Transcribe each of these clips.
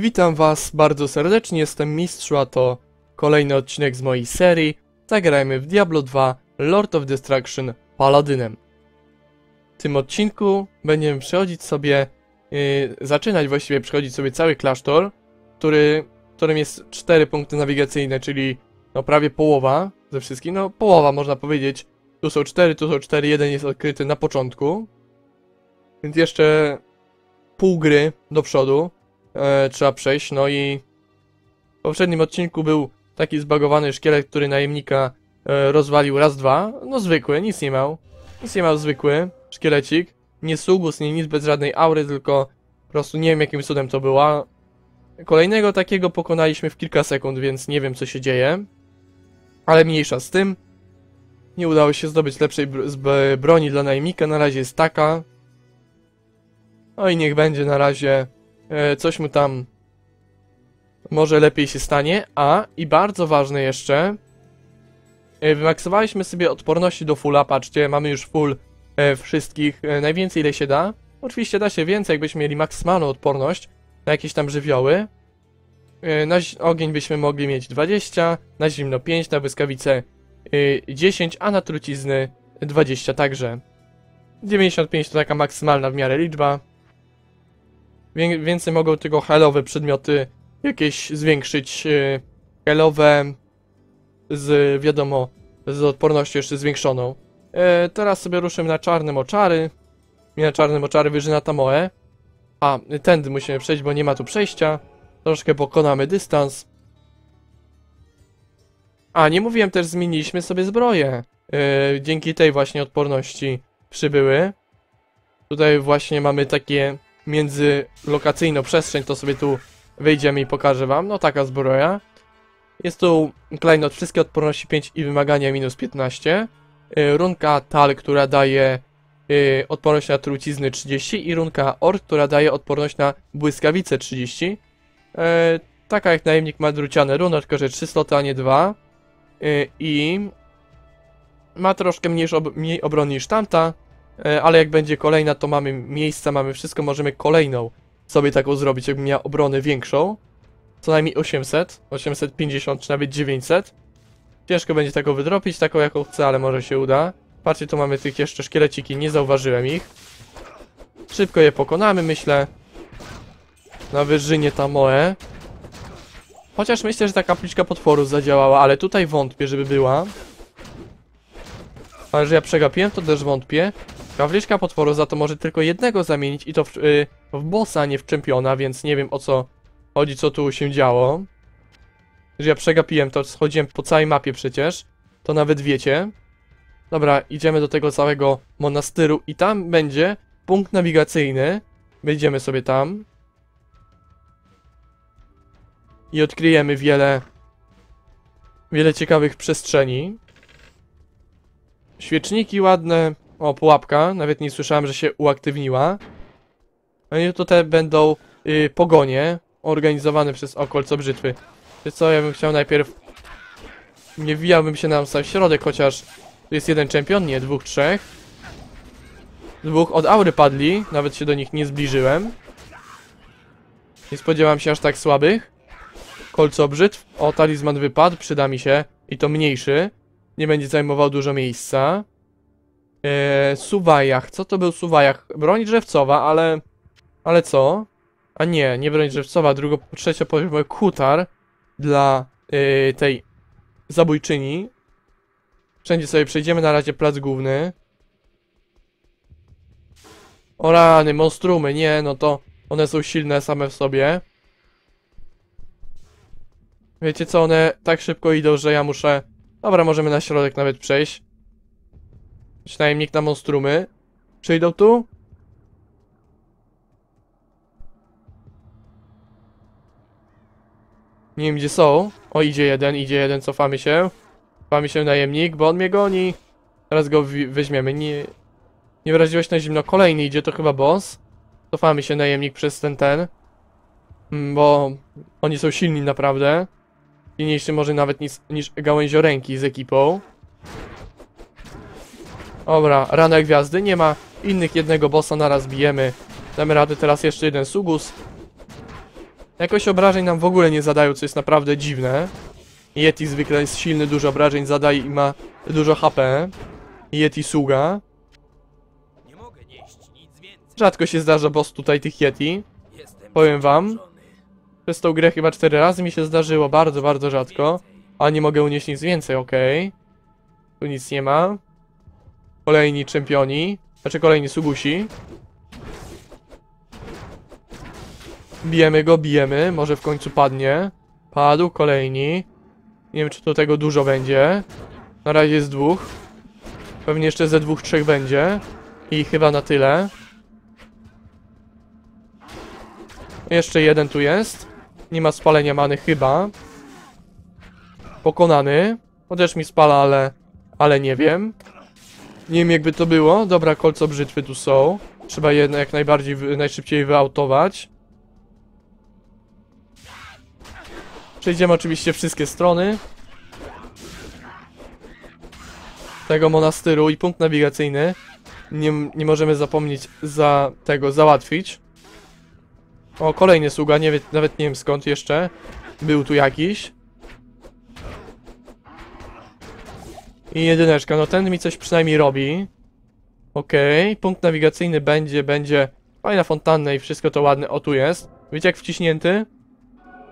Witam was bardzo serdecznie, jestem Mistrzu, a to kolejny odcinek z mojej serii. Zagrajmy w Diablo 2 Lord of Destruction Paladynem. W tym odcinku będziemy przechodzić sobie, yy, zaczynać właściwie przechodzić sobie cały klasztor, który, którym jest 4 punkty nawigacyjne, czyli no prawie połowa ze wszystkich, no połowa można powiedzieć. Tu są 4, tu są 4, jeden jest odkryty na początku. Więc jeszcze pół gry do przodu e, trzeba przejść, no i w poprzednim odcinku był taki zbagowany szkielet, który najemnika e, rozwalił raz, dwa, no zwykły, nic nie miał, nic nie miał zwykły szkielecik, nie sugus, nie nic bez żadnej aury, tylko po prostu nie wiem jakim cudem to była. Kolejnego takiego pokonaliśmy w kilka sekund, więc nie wiem co się dzieje, ale mniejsza z tym. Nie udało się zdobyć lepszej broni dla najemnika, na razie jest taka. No i niech będzie na razie coś mu tam może lepiej się stanie. A, i bardzo ważne jeszcze, e, wymaksowaliśmy sobie odporności do fulla, patrzcie, mamy już full e, wszystkich, e, najwięcej ile się da. Oczywiście da się więcej, jakbyśmy mieli maksymalną odporność na jakieś tam żywioły. E, na ogień byśmy mogli mieć 20, na zimno 5, na błyskawice e, 10, a na trucizny 20 także. 95 to taka maksymalna w miarę liczba. Wię- Więcej mogą tylko helowe przedmioty jakieś zwiększyć. e, Helowe z wiadomo, z odpornością jeszcze zwiększoną. E, teraz sobie ruszymy na czarne moczary. Nie na czarne moczary wyżyna Tamoe. A, tędy musimy przejść, bo nie ma tu przejścia. Troszkę pokonamy dystans. A, nie mówiłem też, zmieniliśmy sobie zbroję. E, dzięki tej właśnie odporności przybyły. Tutaj właśnie mamy takie międzylokacyjną przestrzeń, to sobie tu wejdziemy i pokażę wam. No taka zbroja. Jest tu klejnot wszystkie odporności 5 i wymagania minus 15. Y, Runka Tal, która daje y, odporność na trucizny 30 i runka Or, która daje odporność na błyskawice 30. E, taka jak najemnik ma druciane runy, tylko że 3 sloty, a nie 2. Y, I ma troszkę mniejszą, ob mniej obrony niż tamta, ale jak będzie kolejna, to mamy miejsca, mamy wszystko, możemy kolejną sobie taką zrobić, jakbym miał obronę większą. Co najmniej 800, 850 czy nawet 900. Ciężko będzie taką wydropić, taką jaką chcę, ale może się uda. Patrzcie, tu mamy tych jeszcze szkieleciki, nie zauważyłem ich. Szybko je pokonamy, myślę. Na wyżynie Tamoe. Chociaż myślę, że ta kapliczka potworu zadziałała, ale tutaj wątpię, żeby była. Ale że ja przegapiłem, to też wątpię. Kapliczka potworu za to może tylko jednego zamienić i to w, y, w bossa, nie w czempiona, więc nie wiem o co chodzi, co tu się działo. Że ja przegapiłem to, schodziłem po całej mapie przecież. To nawet wiecie. Dobra, idziemy do tego całego monastyru i tam będzie punkt nawigacyjny. Wejdziemy sobie tam. I odkryjemy wiele wiele ciekawych przestrzeni. Świeczniki ładne. O, pułapka. Nawet nie słyszałem, że się uaktywniła. No i tutaj będą y, pogonie organizowane przez okolco brzytwy. Wiesz co, ja bym chciał najpierw... Nie wbijałbym się na sam środek, chociaż tu jest jeden czempion, nie, dwóch, trzech. Dwóch od aury padli, nawet się do nich nie zbliżyłem. Nie spodziewam się aż tak słabych. Kolco brzytw. O, talizman wypadł, przyda mi się. I to mniejszy. Nie będzie zajmował dużo miejsca. Eee, suwajach. Co to był suwajach? Broń drzewcowa, ale... Ale co? A nie, nie broń drzewcowa, drugo, trzeciopoziomowy kutar dla yy, tej zabójczyni. Wszędzie sobie przejdziemy, na razie plac główny. O rany, monstrumy, nie, no to one są silne same w sobie. Wiecie co, one tak szybko idą, że ja muszę... Dobra, możemy na środek nawet przejść. Przynajmniej nikt na monstrumy. Przyjdą tu? Nie wiem gdzie są. O, idzie jeden, idzie jeden, cofamy się. Cofamy się najemnik, bo on mnie goni. Teraz go weźmiemy. Nie, nie wyraziłeś na zimno. Kolejny idzie, to chyba boss. Cofamy się najemnik przez ten ten. Mm, Bo oni są silni naprawdę. Silniejszy może nawet niż, niż gałęzioręki z ekipą. Dobra, rana gwiazdy. Nie ma innych jednego bossa naraz bijemy. Damy radę teraz jeszcze jeden sugus. Jakoś obrażeń nam w ogóle nie zadają, co jest naprawdę dziwne. Yeti zwykle jest silny, dużo obrażeń zadaje i ma dużo HP. Yeti nic więcej. Rzadko się zdarza boss tutaj tych Yeti. Powiem wam. Przez tą grę chyba 4 razy mi się zdarzyło, bardzo, bardzo rzadko. A nie mogę unieść nic więcej, okej. Tu nic nie ma. Kolejni czempioni. Znaczy kolejni sugusi. Bijemy go, bijemy. Może w końcu padnie. Padł, kolejni. Nie wiem, czy tu tego dużo będzie. Na razie jest dwóch. Pewnie jeszcze ze dwóch, trzech będzie. I chyba na tyle. Jeszcze jeden tu jest. Nie ma spalenia many chyba. Pokonany. Chociaż mi spala, ale... Ale nie wiem. Nie wiem jakby to było. Dobra, kolco brzytwy tu są. Trzeba je jak najbardziej, najszybciej wyautować. Przejdziemy oczywiście wszystkie strony. Tego monastyru i punkt nawigacyjny. Nie, nie możemy zapomnieć za tego załatwić. O, kolejny sługa, nie wie, nawet nie wiem skąd jeszcze. Był tu jakiś. I jedyneczka, no ten mi coś przynajmniej robi. Okej, punkt nawigacyjny będzie, będzie. Fajna fontanna i wszystko to ładne. O, tu jest. Wiecie jak wciśnięty?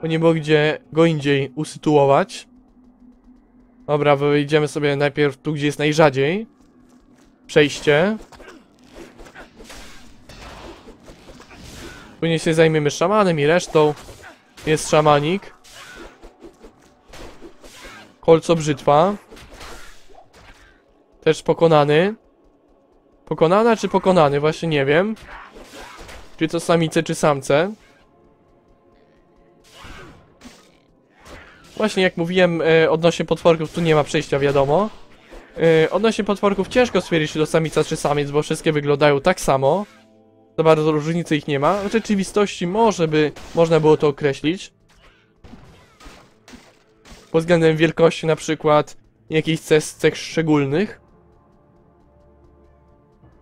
Bo nie było gdzie go indziej usytuować. Dobra, wyjdziemy sobie najpierw tu, gdzie jest najrzadziej. Przejście. Później się zajmiemy szamanem i resztą. Jest szamanik. Kolco brzytwa. Też pokonany. Pokonana czy pokonany? Właśnie nie wiem. Czy to samice czy samce? Właśnie jak mówiłem e, odnośnie potworków, tu nie ma przejścia wiadomo. E, odnośnie potworków ciężko stwierdzić czy to samica czy samiec, bo wszystkie wyglądają tak samo. Za bardzo różnicy ich nie ma. W rzeczywistości może by można było to określić. Pod względem wielkości na przykład jakichś cech, cech szczególnych.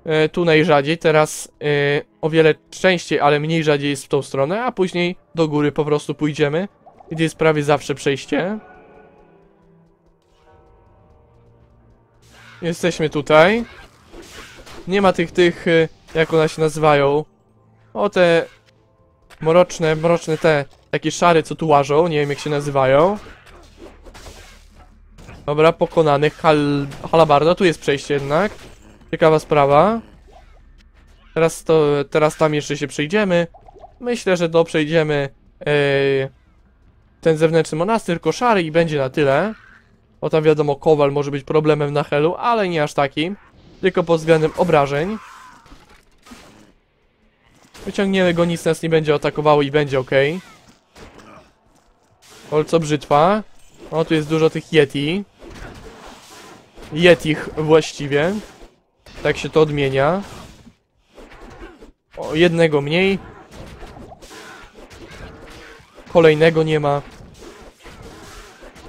E, tu najrzadziej, teraz e, o wiele częściej, ale mniej rzadziej jest w tą stronę, a później do góry po prostu pójdziemy, gdzie jest prawie zawsze przejście. Jesteśmy tutaj. Nie ma tych, tych, e, jak one się nazywają. O te mroczne, mroczne te, takie szary, co tu łażą, nie wiem jak się nazywają. Dobra, pokonany, Hal, halabarda, tu jest przejście jednak. Ciekawa sprawa. Teraz to, teraz tam jeszcze się przejdziemy. Myślę, że do przejdziemy e, ten zewnętrzny monastyr, koszary i będzie na tyle. Bo tam wiadomo, kowal może być problemem na helu, ale nie aż takim. Tylko pod względem obrażeń. Wyciągniemy go, nic nas nie będzie atakowało i będzie ok. Kolco brzytwa. O, tu jest dużo tych yeti. Yetich właściwie. Tak się to odmienia. O, jednego mniej. Kolejnego nie ma.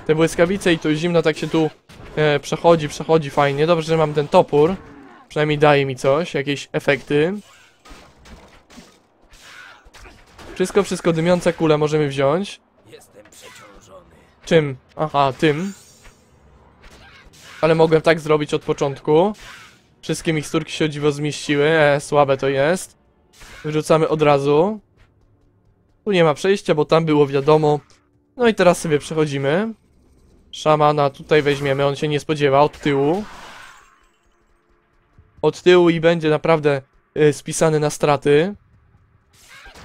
Te błyskawice i to zimno tak się tu e, przechodzi, przechodzi fajnie. Dobrze, że mam ten topór. Przynajmniej daje mi coś, jakieś efekty. Wszystko, wszystko dymiące kule możemy wziąć. Jestem przeciążony. Czym? Aha, tym. Ale mogłem tak zrobić od początku. Wszystkie miksturki się o dziwo zmieściły. E, słabe to jest. Wyrzucamy od razu. Tu nie ma przejścia, bo tam było wiadomo. No i teraz sobie przechodzimy. Szamana tutaj weźmiemy, on się nie spodziewa, od tyłu. Od tyłu i będzie naprawdę y, spisany na straty.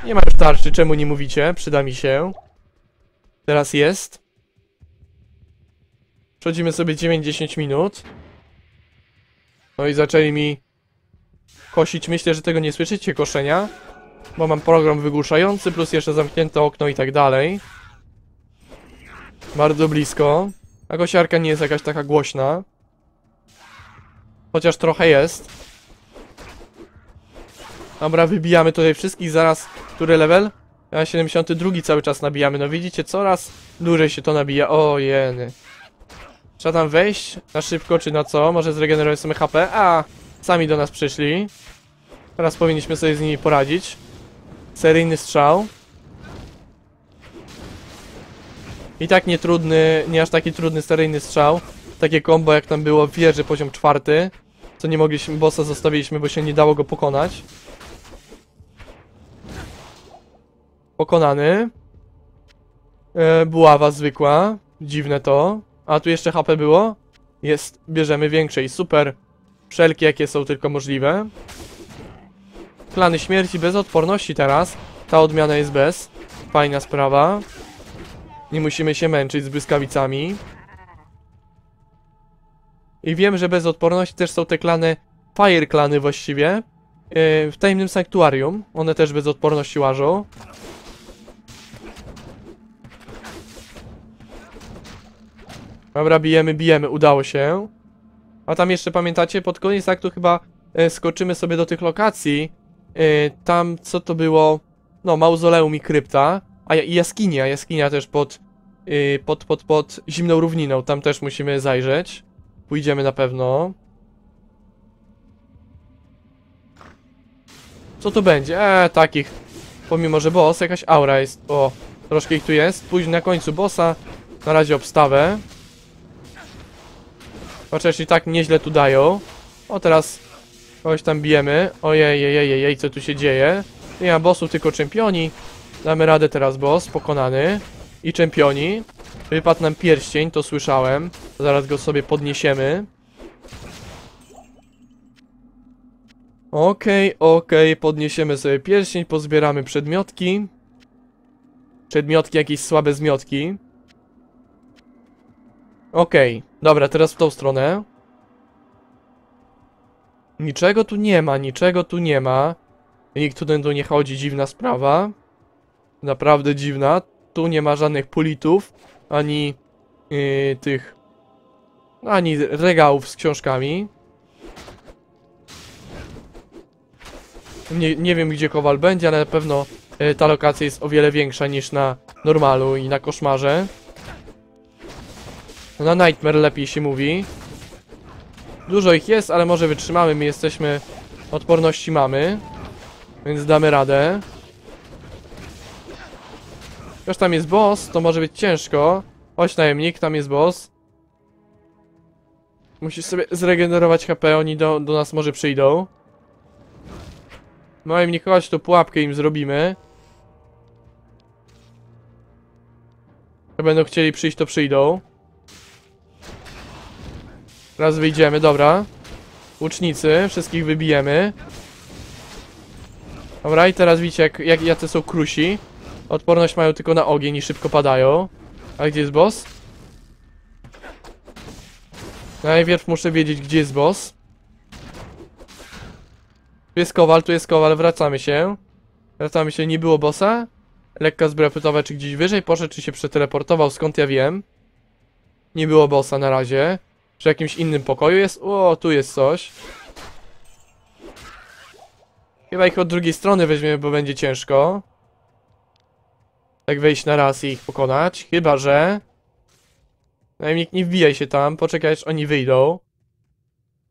Nie ma już tarczy, czemu nie mówicie? Przyda mi się. Teraz jest. Przechodzimy sobie 9-10 minut. No i zaczęli mi kosić. Myślę, że tego nie słyszycie, koszenia. Bo mam program wygłuszający, plus jeszcze zamknięte okno i tak dalej. Bardzo blisko. A kosiarka nie jest jakaś taka głośna. Chociaż trochę jest. Dobra, wybijamy tutaj wszystkich zaraz. Który level? Ja 72 cały czas nabijamy. No widzicie, coraz dłużej się to nabija. O jeny. Trzeba tam wejść na szybko, czy na co? Może zregenerujemy sobie HP? A, sami do nas przyszli. Teraz powinniśmy sobie z nimi poradzić. Seryjny strzał. I tak nie trudny, nie aż taki trudny seryjny strzał. Takie combo jak tam było w wieży poziom czwarty. Co nie mogliśmy, bossa zostawiliśmy, bo się nie dało go pokonać. Pokonany. E, buława zwykła. Dziwne to. A tu jeszcze HP było? Jest, bierzemy większe i super. Wszelkie jakie są tylko możliwe. Plany śmierci bez odporności teraz. Ta odmiana jest bez. Fajna sprawa. Nie musimy się męczyć z błyskawicami. I wiem, że bez odporności też są te klany, fire klany właściwie. Yy, w tajemnym sanktuarium. One też bez odporności łażą. Dobra, bijemy, bijemy, udało się. A tam jeszcze pamiętacie, pod koniec aktu chyba e, skoczymy sobie do tych lokacji. E, tam, co to było? No, mauzoleum i krypta. A i jaskinia, jaskinia też pod, e, pod, pod, pod zimną równiną. Tam też musimy zajrzeć. Pójdziemy na pewno. Co to będzie? Eee, takich. Pomimo, że boss, jakaś aura jest. O, troszkę ich tu jest. Później na końcu bossa. Na razie obstawę. Chociaż i tak nieźle tu dają. O, teraz kogoś tam bijemy. Ojej, jej, jej, co tu się dzieje? Nie ma bossów, tylko czempioni. Damy radę teraz, boss, pokonany. I czempioni. Wypadł nam pierścień, to słyszałem. Zaraz go sobie podniesiemy. Okej, okej, podniesiemy sobie pierścień, pozbieramy przedmiotki. Przedmiotki, jakieś słabe zmiotki. Okej, dobra, teraz w tą stronę. Niczego tu nie ma, niczego tu nie ma. Nikt tu nie chodzi, dziwna sprawa. Naprawdę dziwna. Tu nie ma żadnych pulitów, ani yy, tych, ani regałów z książkami. Nie, nie wiem gdzie kowal będzie, ale na pewno yy, ta lokacja jest o wiele większa niż na normalu i na koszmarze. Na Nightmare lepiej się mówi. Dużo ich jest, ale może wytrzymamy. My jesteśmy... Odporności mamy. Więc damy radę. Chociaż tam jest boss, to może być ciężko. Chodź najemnik, tam jest boss. Musisz sobie zregenerować HP, oni do, do nas może przyjdą. Najemnik, chodź, tu pułapkę im zrobimy. Jak będą chcieli przyjść, to przyjdą. Raz wyjdziemy, dobra. Łucznicy, wszystkich wybijemy. Dobra, i teraz widzicie, jak, jak jacy są krusi. Odporność mają tylko na ogień i szybko padają. A gdzie jest boss? Najpierw muszę wiedzieć, gdzie jest boss. Tu jest kowal, tu jest kowal, wracamy się. Wracamy się, nie było bossa. Lekka zbroja czy gdzieś wyżej poszedł, czy się przeteleportował, skąd ja wiem. Nie było bossa na razie. Przy jakimś innym pokoju jest? O, tu jest coś. Chyba ich od drugiej strony weźmiemy, bo będzie ciężko. Tak wejść na raz i ich pokonać. Chyba, że... Najmniej nie wbijaj się tam, poczekaj aż oni wyjdą.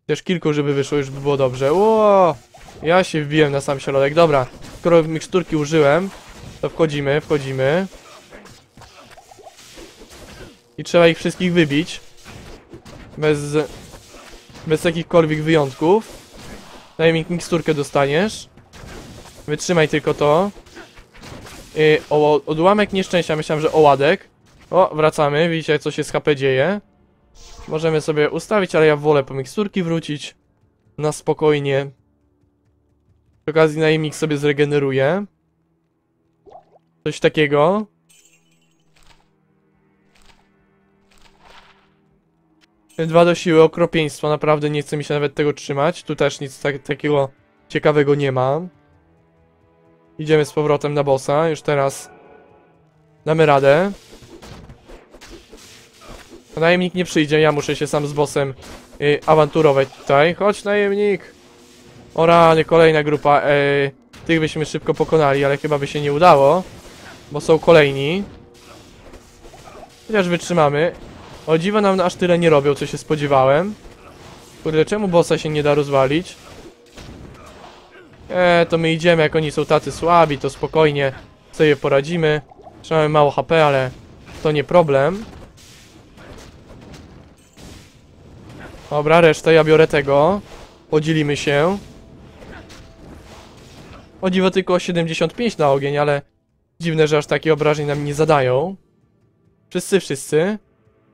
Też kilku, żeby wyszło, już by było dobrze. Ło! Ja się wbiłem na sam środek. Dobra, skoro miksturki użyłem, to wchodzimy, wchodzimy. I trzeba ich wszystkich wybić. Bez... Bez jakichkolwiek wyjątków. Daj mi miksturkę dostaniesz. Wytrzymaj tylko to. Yy, o, odłamek nieszczęścia, myślałem, że oładek. O, wracamy, widzicie co się z HP dzieje. Możemy sobie ustawić, ale ja wolę po miksturki wrócić. Na spokojnie. Przy okazji najemnik sobie zregeneruje. Coś takiego. Dwa do siły okropieństwa, naprawdę nie chce mi się nawet tego trzymać. Tu też nic tak, takiego ciekawego nie ma. Idziemy z powrotem na bossa, już teraz damy radę. Najemnik nie przyjdzie, ja muszę się sam z bossem y, awanturować tutaj. Chodź najemnik! O rany, kolejna grupa. Y, tych byśmy szybko pokonali, ale chyba by się nie udało. Bo są kolejni. Chociaż wytrzymamy. O dziwo nam aż tyle nie robią, co się spodziewałem. Kurde, czemu bossa się nie da rozwalić? Eee, to my idziemy, jak oni są tacy słabi, to spokojnie sobie poradzimy. Jeszcze mamy mało HP, ale To nie problem. Dobra, resztę ja biorę tego. Podzielimy się. O dziwo tylko 75 na ogień, ale dziwne, że aż takie obrażeń nam nie zadają. Wszyscy, wszyscy.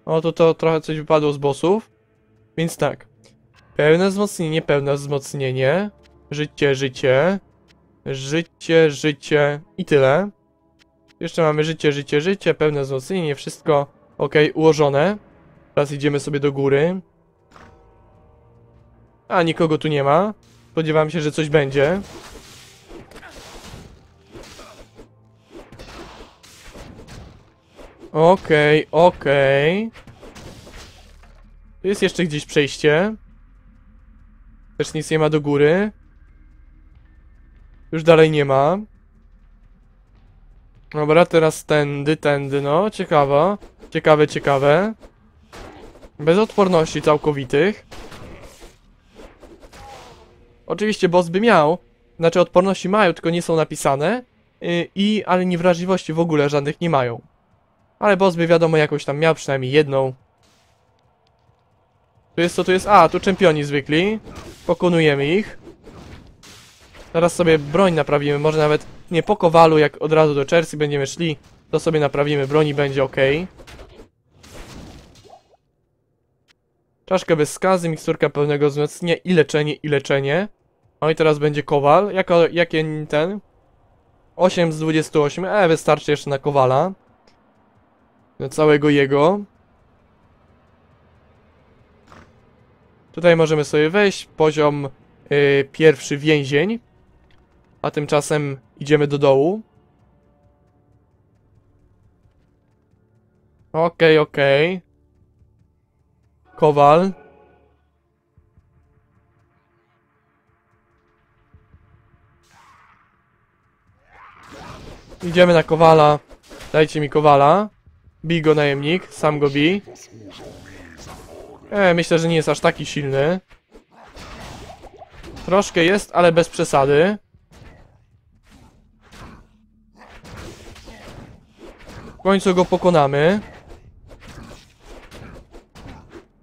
O, to, to trochę coś wypadło z bossów. Więc tak. Pełne wzmocnienie, pełne wzmocnienie. Życie, życie. Życie, życie i tyle. Jeszcze mamy życie, życie, życie, pełne wzmocnienie, wszystko ok, ułożone. Teraz idziemy sobie do góry. A, nikogo tu nie ma. Spodziewam się, że coś będzie. Okej, okej. Tu jest jeszcze gdzieś przejście. Też nic nie ma do góry. Już dalej nie ma. Dobra, teraz tędy, tędy, no. Ciekawe. Ciekawe, ciekawe. Bez odporności całkowitych. Oczywiście boss by miał. Znaczy odporności mają, tylko nie są napisane. Yy, I, ale niewrażliwości w ogóle żadnych nie mają. Ale boss by wiadomo jakąś tam miał, przynajmniej jedną. Tu jest co tu jest? A, tu czempioni zwykli. Pokonujemy ich. Teraz sobie broń naprawimy, może nawet nie po kowalu, jak od razu do Chelsea będziemy szli, to sobie naprawimy broń i będzie ok. Czaszka bez skazy, miksturka pełnego wzmocnienia i leczenie, i leczenie. No i teraz będzie kowal. Jako, jakie ten? 8 z 28. E, wystarczy jeszcze na kowala. Na całego jego. Tutaj możemy sobie wejść. Poziom yy, pierwszy więzień. A tymczasem idziemy do dołu. Okej, okej. Kowal. Idziemy na kowala. Dajcie mi kowala. Bij go najemnik, sam go bij. E, myślę, że nie jest aż taki silny. Troszkę jest, ale bez przesady. W końcu go pokonamy.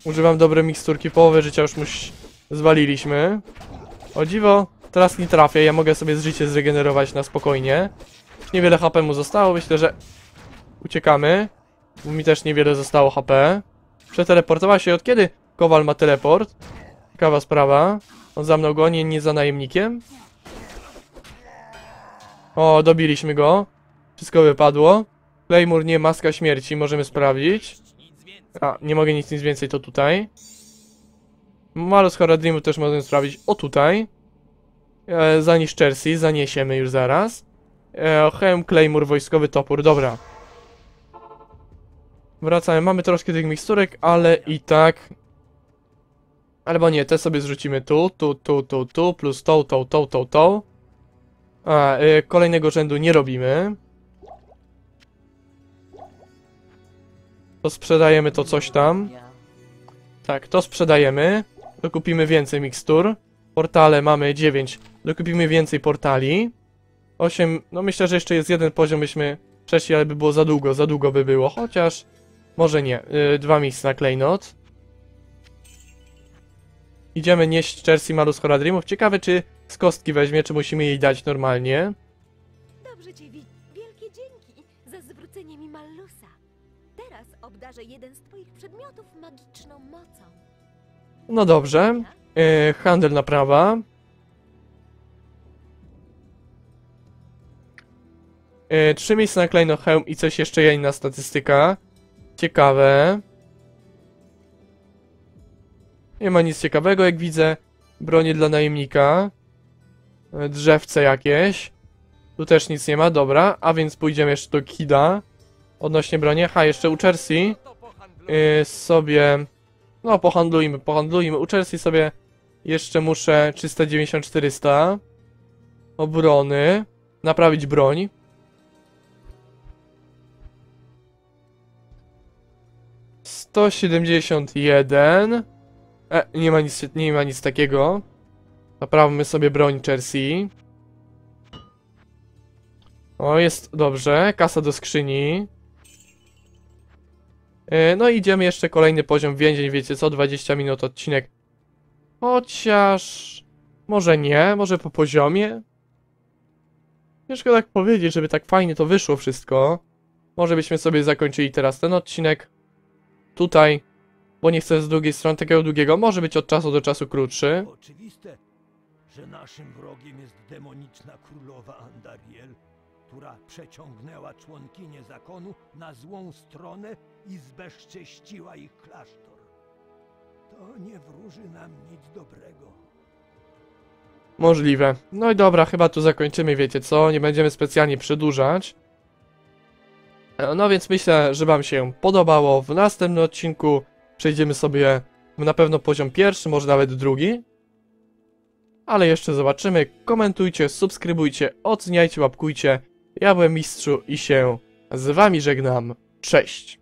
Używam dobre miksturki, połowę życia już mu ś- zwaliliśmy. O dziwo, teraz nie trafię, ja mogę sobie z życie zregenerować na spokojnie. Niewiele HP mu zostało, myślę, że uciekamy. Bo mi też niewiele zostało HP. Przeteleportował się od kiedy Kowal ma teleport? Ciekawa sprawa. On za mną goni, nie za najemnikiem. O, dobiliśmy go. Wszystko wypadło. Claymore nie, maska śmierci, możemy sprawdzić. A, nie mogę nic, nic więcej, to tutaj. Malus Horadrimu też możemy sprawdzić. O tutaj. E, zanisz Chelsea, zaniesiemy już zaraz. E, Hełm, Claymore, wojskowy topór, dobra. Wracamy, mamy troszkę tych miksturek, ale i tak... Albo nie, te sobie zrzucimy tu, tu, tu, tu, tu, plus tą, tą, tą, tą, tą. A, e, kolejnego rzędu nie robimy. To sprzedajemy to coś tam. Tak, to sprzedajemy. Dokupimy więcej mikstur. Portale mamy 9. Dokupimy więcej portali. 8. No myślę, że jeszcze jest jeden poziom, byśmy przeszli, ale by było za długo, za długo by było. Chociaż może nie. Yy, dwa miejsca na klejnot. Idziemy nieść Chelsea Malus Horadrimów. Ciekawe, czy z kostki weźmie, czy musimy jej dać normalnie. Dobrze ci wi- wielkie dzięki za zwrócenie mi Mallusa. Teraz obdarzę jeden z twoich przedmiotów magiczną mocą. No dobrze. Yy, handel naprawa. Yy, trzy miejsca na Kleino Helm i coś jeszcze inna statystyka. Ciekawe. Nie ma nic ciekawego, jak widzę. Bronie dla najemnika. Yy, Drzewce jakieś. Tu też nic nie ma, dobra. A więc pójdziemy jeszcze do Kida. Odnośnie broni. Ha, jeszcze u Chelsea. Yy, sobie... No, pohandlujmy, pohandlujmy. U Chelsea sobie jeszcze muszę 390-400 obrony. Naprawić broń. Sto siedemdziesiąt jeden. E, nie ma nic, nie ma nic takiego. Naprawmy sobie broń Chelsea. O, jest dobrze. Kasa do skrzyni. E, No idziemy jeszcze kolejny poziom więzień, wiecie co, 20 minut odcinek. Chociaż... Może nie, może po poziomie? Ciężko tak powiedzieć, żeby tak fajnie to wyszło wszystko. Może byśmy sobie zakończyli teraz ten odcinek. Tutaj, bo nie chcę z drugiej strony takiego długiego, może być od czasu do czasu krótszy. Oczywiste, że naszym wrogiem jest demoniczna królowa Andariel, która przeciągnęła członkinię zakonu na złą stronę i zbezcześciła ich klasztor. To nie wróży nam nic dobrego. Możliwe. No i dobra, chyba tu zakończymy, wiecie co? Nie będziemy specjalnie przedłużać. E, No więc myślę, że Wam się podobało. W następnym odcinku przejdziemy sobie na pewno poziom pierwszy, może nawet drugi. Ale jeszcze zobaczymy. Komentujcie, subskrybujcie, oceniajcie, łapkujcie. Ja byłem Mistrzu i się z Wami żegnam. Cześć!